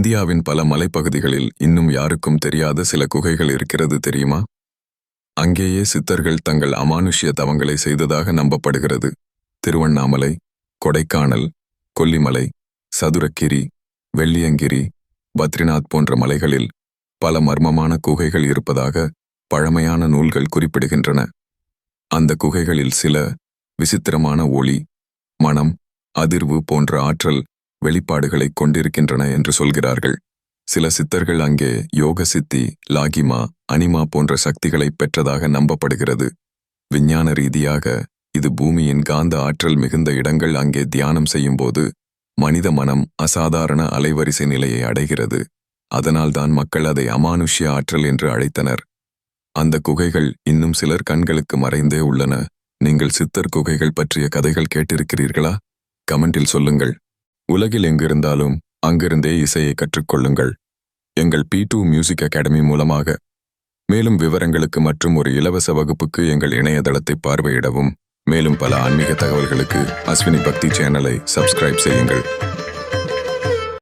இந்தியாவின் பல மலைப்பகுதிகளில் இன்னும் யாருக்கும் தெரியாத சில குகைகள் இருக்கிறது தெரியுமா? அங்கேயே சித்தர்கள் தங்கள் அமானுஷ்ய தவங்களை செய்ததாக நம்பப்படுகிறது. திருவண்ணாமலை கொடைக்கானல் கொல்லிமலை சதுரக்கிரி வெள்ளியங்கிரி பத்ரிநாத் போன்ற மலைகளில் பல மர்மமான குகைகள் இருப்பதாக பழமையான நூல்கள் குறிப்பிடுகின்றன. அந்த குகைகளில் சில விசித்திரமான ஒளி மனம் அதிர்வு போன்ற ஆற்றல் வெளிப்பாடுகளைக் கொண்டிருக்கின்றன என்று சொல்கிறார்கள். சில சித்தர்கள் அங்கே யோக சித்தி லாகிமா அனிமா போன்ற சக்திகளைப் பெற்றதாக நம்பப்படுகிறது. விஞ்ஞான ரீதியாக இது பூமியின் காந்த ஆற்றல் மிகுந்த இடங்கள் அங்கே தியானம் செய்யும்போது மனித மனம் அசாதாரண அலைவரிசை நிலையை அடைகிறது. அதனால்தான் மக்கள் அதை அமானுஷ்ய ஆற்றல் என்று அழைத்தனர். அந்த குகைகள் இன்னும் சிலர் கண்களுக்கு மறைந்தே உள்ளன. நீங்கள் சித்தர் குகைகள் பற்றிய கதைகள் கேட்டிருக்கிறீர்களா? கமெண்டில் சொல்லுங்கள். உலகில் எங்கிருந்தாலும் அங்கிருந்தே இசையை கற்றுக்கொள்ளுங்கள். எங்கள் பி டூ மியூசிக் அகாடமி மூலமாக மேலும் விவரங்களுக்கு மற்றும் ஒரு இலவச வகுப்புக்கு எங்கள் இணையதளத்தை பார்வையிடவும். மேலும் பல ஆன்மீக தகவல்களுக்கு அஸ்வினி பக்தி சேனலை சப்ஸ்கிரைப் செய்யுங்கள்.